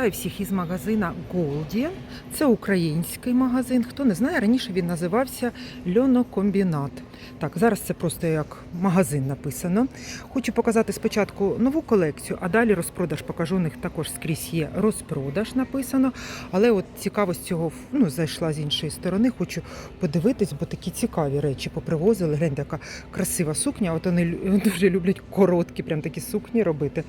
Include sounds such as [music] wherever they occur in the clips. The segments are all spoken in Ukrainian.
Вітаю всіх із магазина Голді. Це український магазин. Хто не знає, раніше він називався Льонокомбінат. Так, зараз це просто як магазин написано. Хочу показати спочатку нову колекцію, а далі розпродаж покажу. У них також скрізь є розпродаж написано. Але от цікаво з цього ну, зайшла з іншої сторони. Хочу подивитись, бо такі цікаві речі попривозили. Глянь, така красива сукня. От вони [laughs] дуже люблять короткі, прям такі сукні робити.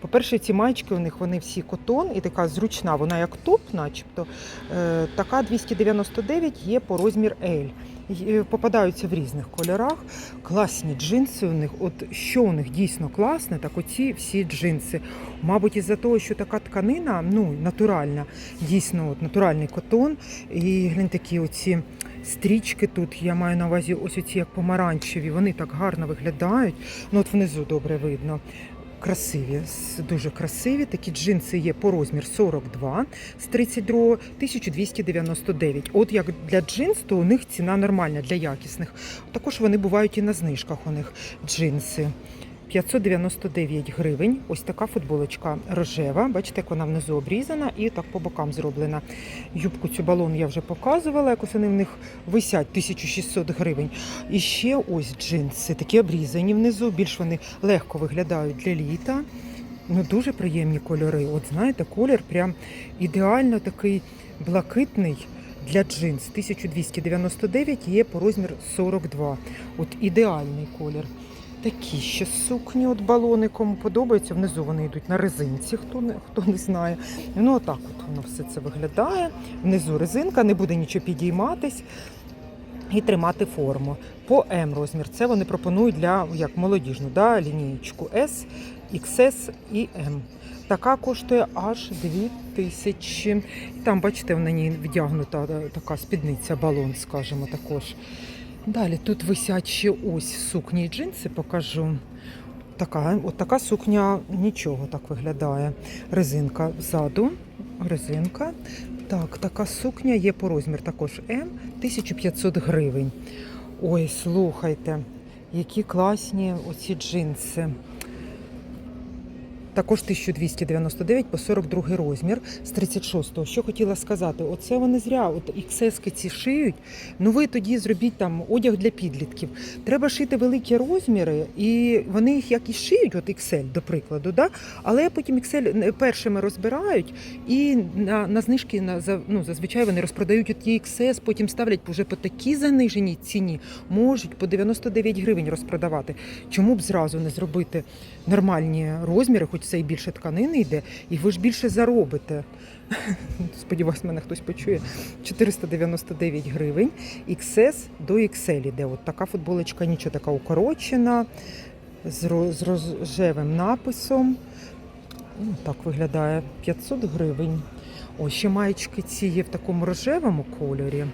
По-перше, ці маєчки у них вони всі котон і така зручна, вона як топ, начебто. Е, така 299 є по розмір L. Е, Попадаються в різних кольорах. Класні джинси у них. От що у них дійсно класне, так оці всі джинси. Мабуть, із-за того, що така тканина, ну, натуральна, дійсно от, натуральний котон. І глянь, такі оці стрічки тут, я маю на увазі ось оці як помаранчеві, вони так гарно виглядають. Ну от внизу добре видно. Красиві, дуже красиві. Такі джинси є по розмір 42 з 32 1299. От як для джинс, то у них ціна нормальна для якісних. Також вони бувають і на знижках у них джинси. 599 гривень. Ось така футболочка рожева. Бачите, як вона внизу обрізана і так по бокам зроблена. Юбку цю балон я вже показувала, якось вони в них висять 1600 гривень. І ще ось джинси, такі обрізані внизу. Більш вони легко виглядають для літа. Ну, дуже приємні кольори. От знаєте, колір прям ідеально такий блакитний для джинс. 1299 є по розмір 42. От ідеальний колір. Такі ще сукні, от балони, кому подобаються. Внизу вони йдуть на резинці, хто не, хто не знає. Ну, отак от воно все це виглядає. Внизу резинка, не буде нічого підійматись і тримати форму. По М розмір. Це вони пропонують для як молодіжну, да, лінієчку S, XS і M. Така коштує аж 2000. І Там, бачите, в ній вдягнута е, така спідниця, балон, скажімо, також. Далі тут висять ще ось сукні і джинси, покажу. Така, от така сукня нічого так виглядає. Резинка ззаду, резинка. Так, така сукня є по розмір також М, 1500 гривень. Ой, слухайте, які класні оці джинси. Також 1299 по 42 розмір з 36-го. Що хотіла сказати, оце вони зря, от XS ці шиють. Ну ви тоді зробіть там одяг для підлітків. Треба шити великі розміри, і вони їх як і шиють, от XL, до прикладу, да? але потім XL першими розбирають і на, на знижки на, ну, зазвичай вони розпродають от ті XS, потім ставлять вже по такій заниженій ціні, можуть по 99 гривень розпродавати. Чому б зразу не зробити нормальні розміри, хоч це і більше тканини йде, і ви ж більше заробите. Сподіваюсь, мене хтось почує. 499 гривень. XS до XL іде. От така футболочка, нічого така укорочена, з, ро- з рожевим написом. Ну, так виглядає 500 гривень. Ось ще маєчки ці є в такому рожевому кольорі.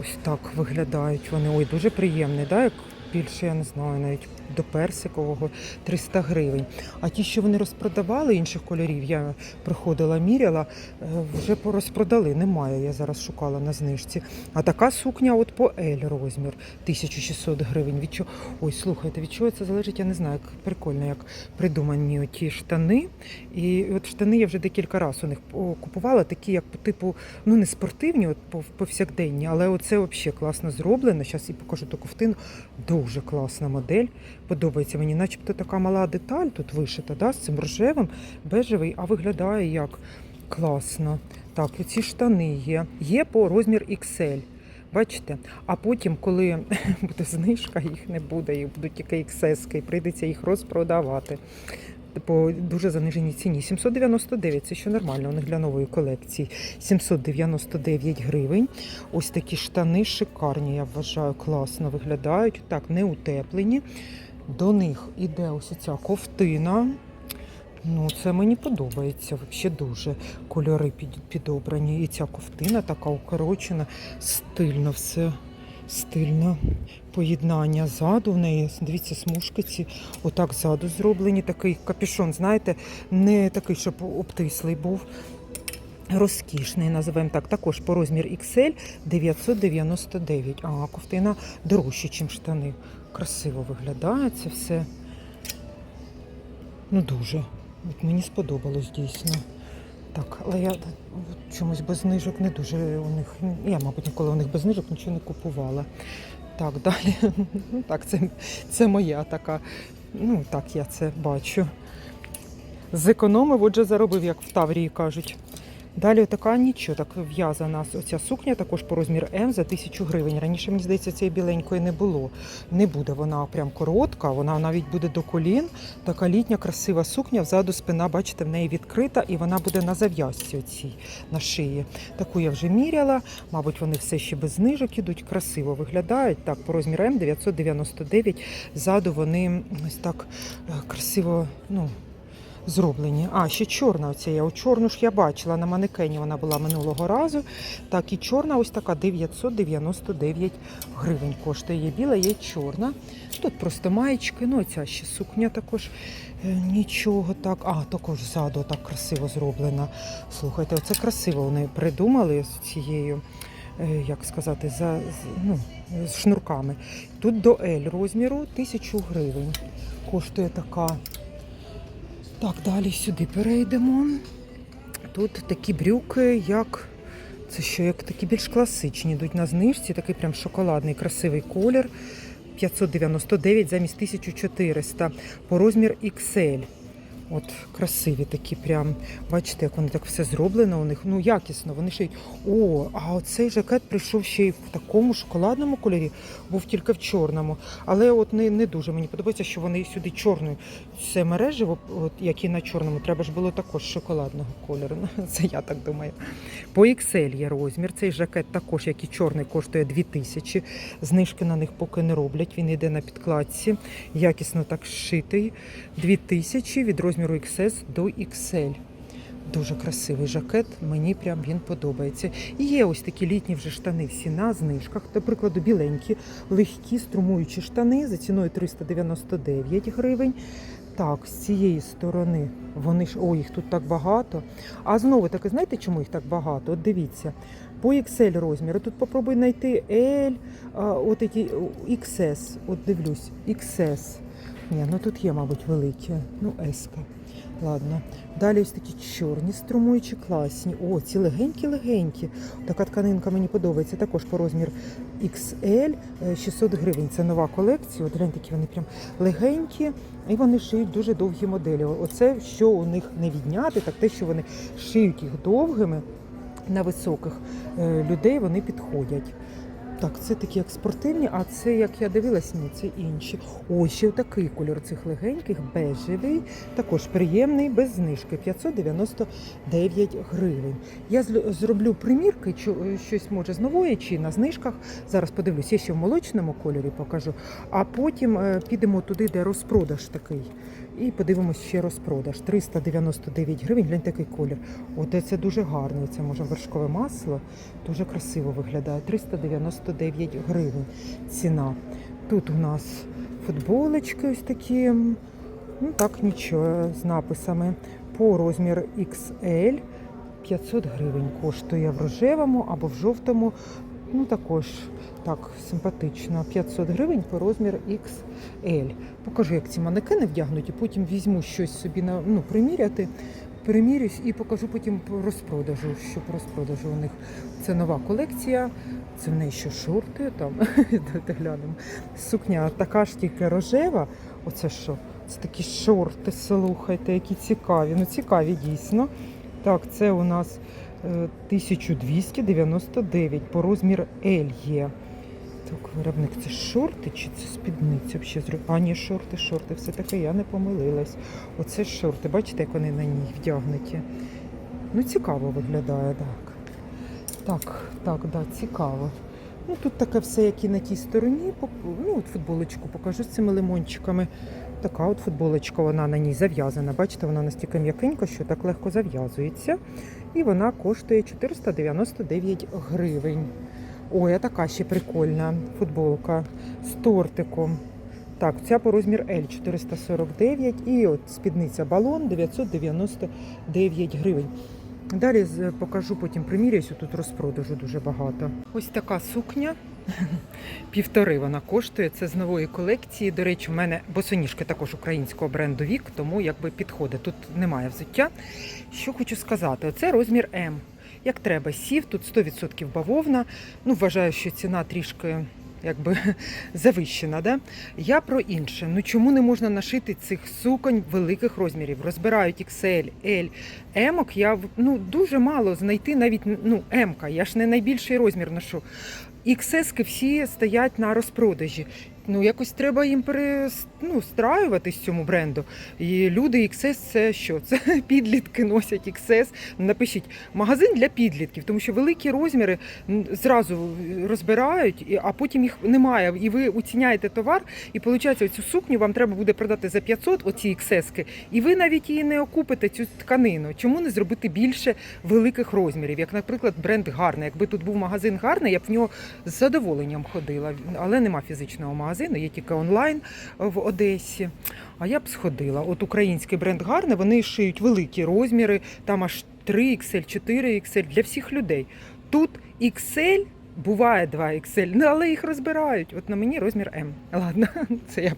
Ось так виглядають вони. Ой, дуже приємний, да? як більше, я не знаю, навіть до персикового 300 гривень. А ті, що вони розпродавали інших кольорів, я приходила, міряла, е, вже порозпродали. Немає. Я зараз шукала на знижці. А така сукня от по L розмір 1600 гривень. Від чого? Ой, слухайте, від чого це залежить, я не знаю. Як прикольно, як придумані ті штани. І от штани я вже декілька разів у них купувала, такі, як по типу, ну не спортивні, от повсякденні, але оце взагалі класно зроблено. Зараз і покажу ту ковтину. Дуже класна модель. Подобається мені, начебто така мала деталь тут вишита, да, з цим рожевим, бежевий, а виглядає як класно. Так, оці штани є. Є по розмір XL. Бачите? А потім, коли [laughs] буде знижка, їх не буде, їх будуть тільки XS, і прийдеться їх розпродавати. По дуже заниженій ціні. 799, це ще нормально, у них для нової колекції. 799 гривень. Ось такі штани шикарні, я вважаю, класно виглядають. Так, не утеплені. До них іде ось ця ковтина. Ну, це мені подобається взагалі дуже. Кольори під, підобрані. І ця ковтина така укорочена, стильно все. Стильно поєднання ззаду в неї. Дивіться, смужки ці отак ззаду зроблені. Такий капюшон, знаєте, не такий, щоб обтислий був. Розкішний, називаємо так. Також по розмір XL 999. А ковтина дорожче, ніж штани. Красиво виглядає це все. Ну дуже. От мені сподобалось дійсно. Так, але я чомусь без знижок не дуже у них. Я, мабуть, ніколи у них без знижок нічого не купувала. Так, далі. [laughs] Ну, так, це, це моя така. Ну, так, я це бачу. Зекономив, отже, заробив, як в Таврії кажуть. Далі така нічого, так в'язана оця сукня, також по розмір М за тисячу гривень. Раніше, мені здається, цієї біленької не було. Не буде вона прям коротка, вона навіть буде до колін. Така літня, красива сукня. Взаду спина, бачите, в неї відкрита, і вона буде на зав'язці оцій, на шиї. Таку я вже міряла. Мабуть, вони все ще без знижок ідуть, красиво виглядають. Так, по розміру М 999. Ззаду вони ось так е, красиво, ну. Зроблені. А, ще чорна оця є. Чорну ж я бачила на манекені вона була минулого разу. Так, і чорна ось така 999 гривень коштує. Є біла, є чорна. Тут просто маєчки, ну ця ще сукня також е, нічого так. А, також ззаду так красиво зроблена. Слухайте, оце красиво вони придумали з цією. е, Як сказати, за ну, з шнурками. Тут до L розміру 1000 гривень. Коштує така. Так, далі сюди перейдемо. Тут такі брюки, як це що, як такі більш класичні, йдуть на знижці, такий прям шоколадний, красивий колір. 599 замість 1400 по розмір XL. От красиві такі прям. Бачите, як вони так все зроблено у них. Ну, якісно, вони шиють. О, а оцей жакет прийшов ще й в такому шоколадному кольорі, був тільки в чорному. Але от не, не дуже мені подобається, що вони сюди чорною. Це мережево, от, як і на чорному, треба ж було також шоколадного кольору. [laughs] Це я так думаю. По XL є розмір. Цей жакет також, як і чорний, коштує 2000. Знижки на них поки не роблять. Він йде на підкладці. Якісно так зшитий. 2000 від розміру XS до XL. Дуже красивий жакет, мені прям він подобається. І є ось такі літні вже штани всі на знижках. До прикладу, біленькі, легкі, струмуючі штани за ціною 399 гривень. Так, з цієї сторони вони ж, о, їх тут так багато. А знову таки, знаєте, чому їх так багато? От дивіться, по XL розміру. Тут попробуй знайти L, от які XS, от дивлюсь, XS. Ні, ну тут є, мабуть, великі. Ну, S. Ладно. Далі ось такі чорні струмуючі, класні. О, ці легенькі-легенькі. Така тканинка мені подобається. Також по розмір XL е, 600 гривень. Це нова колекція. От гляньте, які вони прям легенькі. І вони шиють дуже довгі моделі. Оце, що у них не відняти, так те, що вони шиють їх довгими на високих е, людей, вони підходять. Так, це такі як спортивні, а це, як я дивилась, ні, це інші. О, ще такий кольор цих легеньких, бежевий, також приємний, без знижки, 599 гривень. Я зроблю примірки, щось може з нової чи на знижках. Зараз подивлюсь, я ще в молочному кольорі покажу, а потім е, підемо туди, де розпродаж такий. І подивимось ще розпродаж. 399 гривень, глянь такий колір. От це дуже гарно. Це може вершкове масло. Дуже красиво виглядає. 399 гривень ціна. Тут у нас футболочки ось такі. Ну так, нічого, з написами. По розмір XL 500 гривень коштує в рожевому або в жовтому. Ну також так симпатично. 500 гривень по розмір XL. Покажу, як ці манекени вдягнуті, потім візьму щось собі на ну, приміряти. Перемірюсь і покажу потім по розпродажу, що по розпродажу у них. Це нова колекція, це в неї ще шорти там. [laughs] Глянемо. Сукня така ж тільки рожева. Оце що? Це такі шорти, слухайте, які цікаві. Ну цікаві дійсно. Так, це у нас е, 1299 по розмір L є. Так, виробник це шорти чи це спідниця? Взагалі А, ні, шорти, шорти, все таке, я не помилилась. Оце шорти, бачите, як вони на ній вдягнуті. Ну, цікаво виглядає, так. Так, так, да, цікаво. Ну, тут таке все, як і на тій стороні. Ну, от футболочку покажу з цими лимончиками. Така от футболочка, вона на ній зав'язана. Бачите, вона настільки м'якенька, що так легко зав'язується. І вона коштує 499 гривень. Ой, а така ще прикольна футболка з тортиком. Так, ця по розмір L 449 і от спідниця балон 999 гривень. Далі покажу потім примірюсь, тут розпродажу дуже багато. Ось така сукня [laughs] Півтори вона коштує. Це з нової колекції. До речі, у мене босоніжки також українського бренду Вік, тому якби підходить. Тут немає взуття. Що хочу сказати, оце розмір М. Як треба, сів, тут 100% бавовна. Ну, вважаю, що ціна трішки якби [laughs] завищена. Да? Я про інше. Ну чому не можна нашити цих суконь великих розмірів? Розбирають XL, L, Емок я ну, дуже мало знайти навіть ну, М-ка. Я ж не найбільший розмір ношу. XS всі стоять на розпродажі. Ну, якось треба їм пере, ну, цьому бренду. І люди XS це що? Це [laughs] підлітки носять XS. Напишіть магазин для підлітків, тому що великі розміри зразу розбирають, а потім їх немає. І ви оціняєте товар, і виходить, цю сукню вам треба буде продати за 500, оці XS, і ви навіть її не окупите цю тканину. Чому не зробити більше великих розмірів? Як, наприклад, бренд гарний. Якби тут був магазин гарний, я б в нього з задоволенням ходила, але нема фізичного магазину, є тільки онлайн в Одесі. А я б сходила. От український бренд гарний, вони шиють великі розміри, там аж 3 XL, 4 XL для всіх людей. Тут XL. Буває 2 XL, ну але їх розбирають. От на мені розмір М. Ладно, [laughs] це я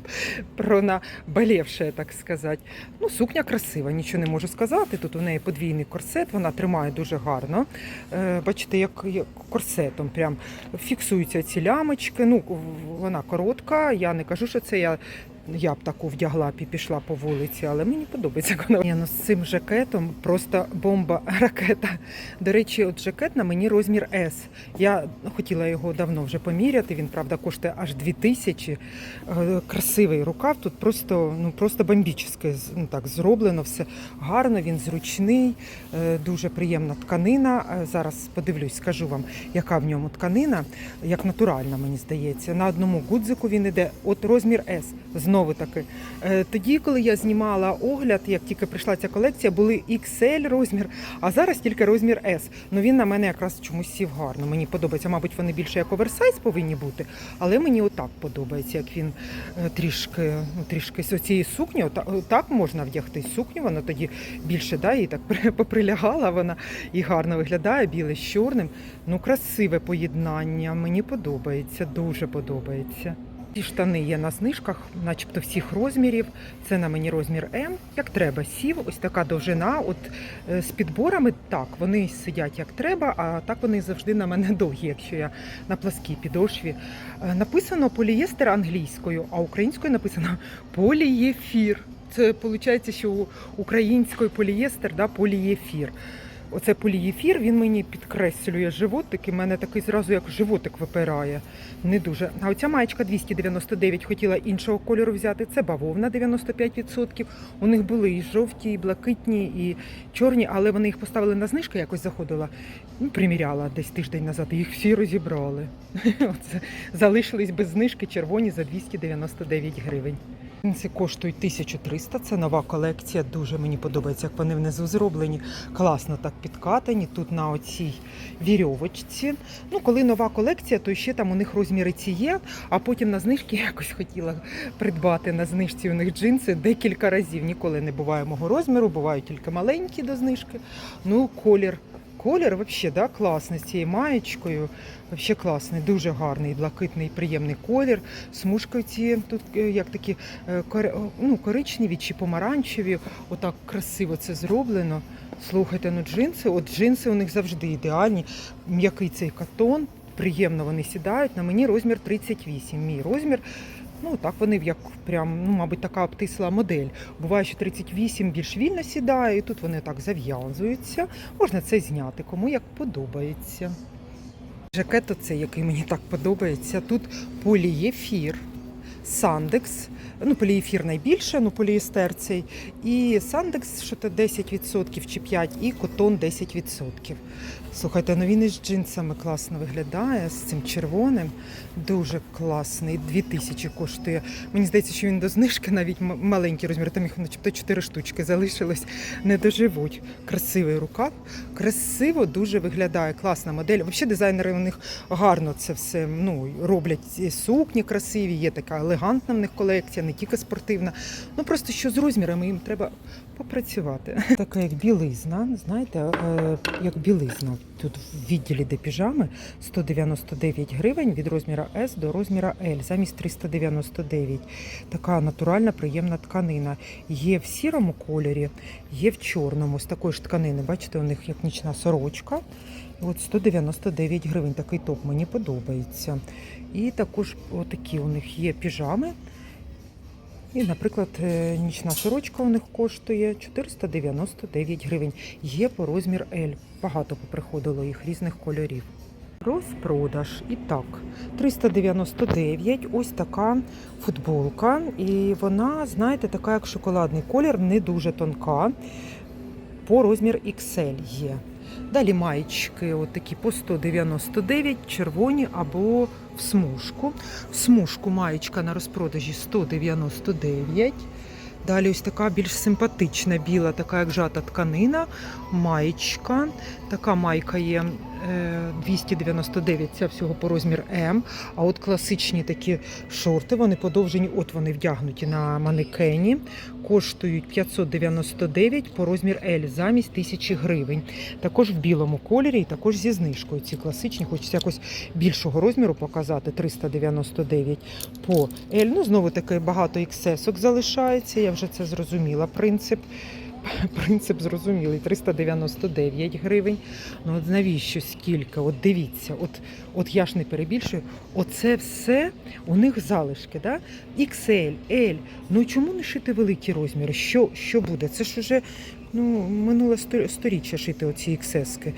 про наболівше, так сказати. Ну, сукня красива, нічого не можу сказати. Тут у неї подвійний корсет, вона тримає дуже гарно. Е, бачите, як, як корсетом прям фіксуються ці лямочки. Ну, вона коротка. Я не кажу, що це я. Я б таку вдягла і пішла по вулиці, але мені подобається. Ні, ну з цим жакетом просто бомба [laughs] ракета. До речі, от жакет на мені розмір S. Я хотіла його давно вже поміряти. Він правда коштує аж 2000. Е, Красивий рукав. Тут просто ну просто бомбічне, ну так зроблено все гарно. Він зручний, е, дуже приємна тканина. Е, Зараз подивлюсь, скажу вам, яка в ньому тканина, як натуральна, мені здається. На одному гудзику він іде. От розмір S. Знову таки. Е, Тоді, коли я знімала огляд, як тільки прийшла ця колекція, були XL розмір, а зараз тільки розмір S. Ну він на мене якраз чомусь сів гарно. Мені подобається. Мабуть, вони більше як оверсайз повинні бути, але мені отак подобається, як він е, трішки, ну трішки з цієї сукні. ота- Так можна вдягти сукню, вона тоді більше да, і так поприлягала вона і гарно виглядає, біле з чорним. Ну, красиве поєднання. Мені подобається, дуже подобається. Ці штани є на знижках, начебто всіх розмірів. Це на мені розмір М. Як треба, сів, ось така довжина. От е, з підборами так, вони сидять як треба, а так вони завжди на мене [laughs] довгі, якщо я на пласкій підошві. Е, Написано полієстер англійською, а українською написано полієфір. Це виходить, що українською полієстер, да, полієфір. Оце полієфір, він мені підкреслює животик, і в мене такий зразу як животик випирає. Не дуже. А оця маєчка 299 хотіла іншого кольору взяти. Це бавовна 95%. У них були і жовті, і блакитні, і чорні, але вони їх поставили на знижку, якось заходила. Ну, приміряла десь тиждень назад. і Їх всі розібрали. [laughs] Оце залишились без знижки червоні за 299 гривень. Ці коштують 1300, це нова колекція. Дуже мені подобається, як вони внизу зроблені. Класно так підкатані. Тут на оцій вірьовочці. Ну, коли нова колекція, то ще там у них розміри ці є. А потім на знижки [laughs] якось хотіла придбати на знижці у них джинси декілька разів. Ніколи не буває мого розміру, бувають тільки маленькі до знижки. Ну, колір. Колір взагалі да, класний з цією маєчкою. Взагалі класний, дуже гарний, блакитний, приємний колір. Смужки ці тут е, як такі е, ну, коричневі чи помаранчеві. Отак красиво це зроблено. Слухайте, ну джинси, от джинси у них завжди ідеальні. М'який цей катон, приємно вони сідають. На мені розмір 38. Мій розмір. Ну так вони як прям, ну, мабуть, така обтисла модель. Буває, що 38 більш вільно сідає, і тут вони так зав'язуються. Можна це зняти, кому як подобається. Жакет оцей, який мені так подобається. Тут полієфір, сандекс. Ну, полієфір найбільше, ну поліестер цей. І сандекс, що то 10% чи 5%, і котон 10%. Слухайте, ну він із джинсами класно виглядає, з цим червоним. Дуже класний. 2000 коштує. Мені здається, що він до знижки навіть маленький розмір, там їх начебто 4 штучки залишилось, не доживуть. Красивий рукав. Красиво дуже виглядає. Класна модель. Взагалі дизайнери у них гарно це все ну, роблять сукні красиві, є така елегантна в них колекція, не тільки спортивна. Ну просто що з розмірами їм треба попрацювати. [laughs] Така як білизна, знаєте, е, як білизна. Тут в відділі де піжами 199 гривень від розміра S до розміра L, замість 399. Така натуральна, приємна тканина. Є в сірому кольорі, є в чорному. З такої ж тканини, бачите, у них як нічна сорочка. От 199 гривень. Такий топ мені подобається. І також отакі у них є піжами. І, наприклад, е, нічна сорочка у них коштує 499 гривень. Є по розмір L. Багато поприходило їх різних кольорів. Розпродаж. І так, 399. Ось така футболка. І вона, знаєте, така як шоколадний колір, не дуже тонка. По розмір XL є. Далі маєчки от такі по 199, червоні або в смужку. В смужку маєчка на розпродажі 199. Далі ось така більш симпатична біла, така як жата тканина, маєчка. Така майка є 299, ця всього по розмір М. А от класичні такі шорти, вони подовжені, от вони вдягнуті на манекені, коштують 599 по розмір L замість 1000 гривень. Також в білому кольорі і також зі знижкою. Ці класичні, хочеться якось більшого розміру показати, 399 по L. Ну, знову таки багато XS залишається, я вже це зрозуміла. Принцип. [laughs] Принцип зрозумілий, 399 гривень. Ну от навіщо скільки? От дивіться, от, от я ж не перебільшую, оце все у них залишки, да? XL, L. Ну чому не шити великі розміри? Що, що буде? Це ж уже ну, минуле сторіччя шити оці XS-ки.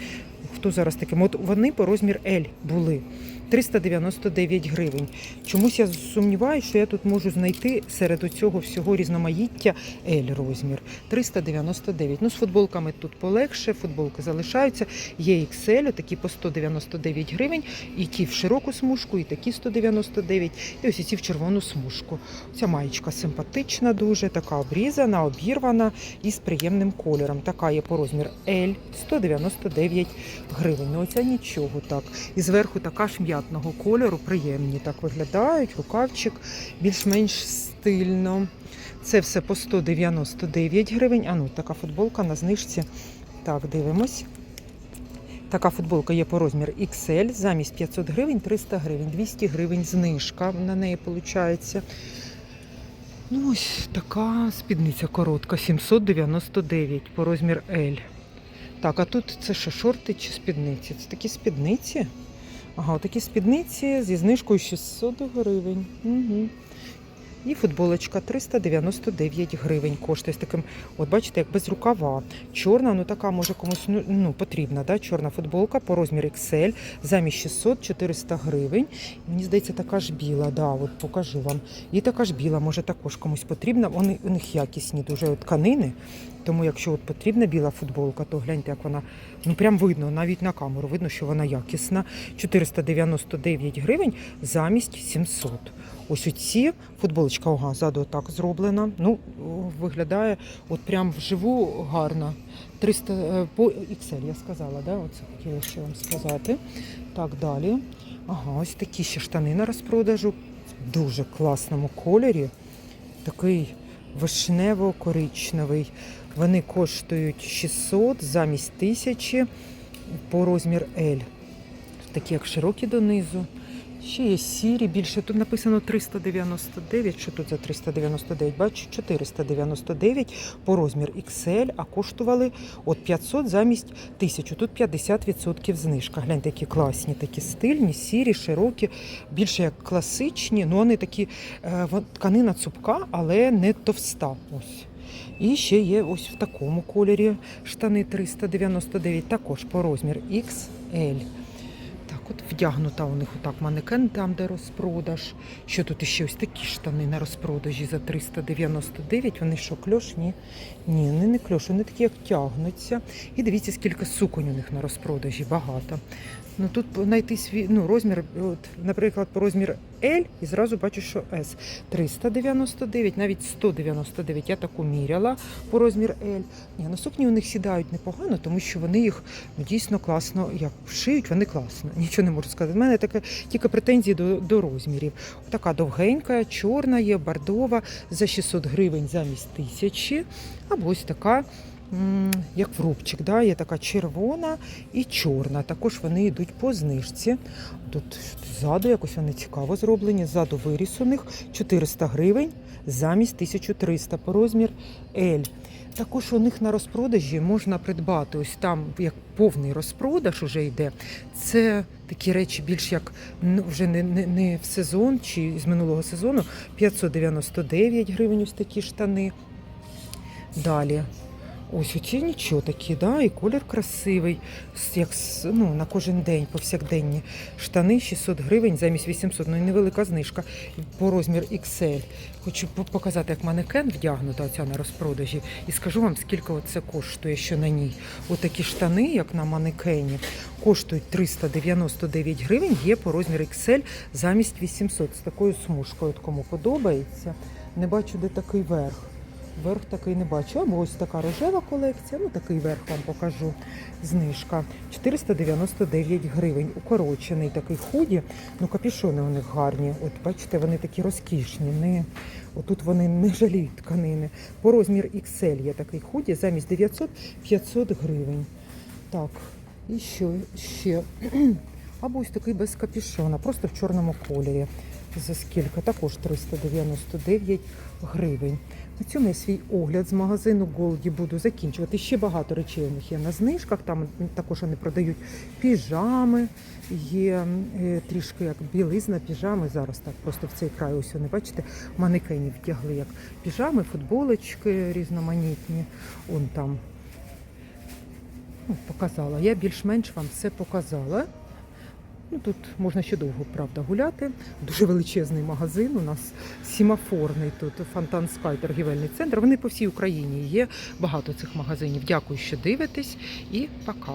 Хто зараз таким? От вони по розмір L були. 399 гривень. Чомусь я сумніваюся, що я тут можу знайти серед цього всього різноманіття L розмір. 399. Ну, з футболками тут полегше, футболки залишаються. Є XL, такі по 199 гривень, і ті в широку смужку, і такі 199, і ось і ці в червону смужку. Ця маєчка симпатична, дуже така обрізана, обірвана і з приємним кольором. Така є по розмір L 199 гривень. Ну оця нічого так. І зверху така ж м'ятного кольору, приємні так виглядають. Рукавчик більш-менш стильно. Це все по 199 гривень. А ну, така футболка на знижці. Так, дивимось. Така футболка є по розмір XL. Замість 500 гривень 300 гривень, 200 гривень знижка на неї виходить. Ну, ось така спідниця коротка, 799 по розмір L. Так, а тут це що, шорти чи спідниці? Це такі спідниці? Ага, такі спідниці зі знижкою 600 гривень. Угу. І футболочка 399 гривень коштує з таким, от бачите, як без рукава. Чорна, ну така може комусь ну, ну, потрібна, да? чорна футболка по розміру XL, замість 600-400 гривень. Мені здається, така ж біла, да, от покажу вам. І така ж біла, може також комусь потрібна. Вони у них якісні дуже от тканини. Тому якщо от потрібна біла футболка, то гляньте, як вона ну прям видно, навіть на камеру видно, що вона якісна. 499 гривень замість 700. Ось оці футболочка ага, ззаду так зроблена. Ну, виглядає от прям вживу гарно. 300 е, по XL, я сказала, да? Оце хотіла ще вам сказати. Так, далі. Ага, ось такі ще штани на розпродажу. В дуже класному кольорі. Такий вишнево-коричневий. Вони коштують 600 замість 1000 по розмір L. Такі як широкі донизу. Ще є сірі, більше тут написано 399. Що тут за 399? Бачу, 499 по розмір XL, а коштували от 500 замість 1000. Тут 50% знижка. Гляньте, які класні, такі стильні, сірі, широкі, більше як класичні. Ну вони такі е, тканина цупка, але не товста. Ось. І ще є ось в такому кольорі штани 399, також по розмір XL. Так, от вдягнута у них отак манекен, там, де розпродаж. Що тут ще ось такі штани на розпродажі за 399. Вони що, кльош? Ні. Ні, вони не кльош, вони такі, як тягнуться. І дивіться, скільки суконь у них на розпродажі, багато. Ну тут знайти свій ну, розмір, от, наприклад, по розмір L, і зразу бачу, що S 399, навіть 199. Я таку міряла по розмір L. Ні, на сукні у них сідають непогано, тому що вони їх ну, дійсно класно як шиють, вони класно. [laughs] нічого не можу сказати. У мене таке тільки претензії до, до розмірів. Така довгенька, чорна є, бордова за 600 гривень замість тисячі. Або ось така, як врубчик, да? є така червона і чорна. Також вони йдуть по знижці. Тут ззаду якось вони цікаво зроблені. Ззаду виріс у них 400 гривень замість 1300 по розмір L. Також у них на розпродажі можна придбати ось там як повний розпродаж уже йде. Це такі речі більш як ну, вже не, не, не в сезон чи з минулого сезону. 599 гривень ось такі штани. Далі. Ось оці нічого такі, да, і колір красивий, як ну, на кожен день, повсякденні. Штани 600 гривень замість 800, ну і невелика знижка по розмір XL. Хочу показати, як манекен вдягнута оця на розпродажі, і скажу вам, скільки це коштує, що на ній. Отакі штани, як на манекені, коштують 399 гривень, є по розмір XL замість 800. З такою смужкою, от кому подобається. Не бачу, де такий верх. Верх такий не бачу. Або ось така рожева колекція. Ну такий верх вам покажу. Знижка 499 гривень. Укорочений такий худі. Ну капюшони у них гарні. От бачите, вони такі розкішні. Не отут вони не жаліють тканини. По розмір XL є такий худі замість 900 500 гривень. Так, і що ще? [clears throat] Або ось такий без капюшона, просто в чорному кольорі. За скільки? Також 399 гривень. На цьому я свій огляд з магазину Голді буду закінчувати. Ще багато речей у них є на знижках. Там також вони продають піжами, є е, трішки як білизна, піжами. Зараз так просто в цей край ось вони, бачите, манекенів вдягли як піжами, футболочки різноманітні. Он там ну, показала. Я більш-менш вам все показала. Ну, тут можна ще довго, правда, гуляти. Дуже величезний магазин. У нас сімафорний тут Фонтан Скай торгівельний центр. Вони по всій Україні є багато цих магазинів. Дякую, що дивитесь, і пока.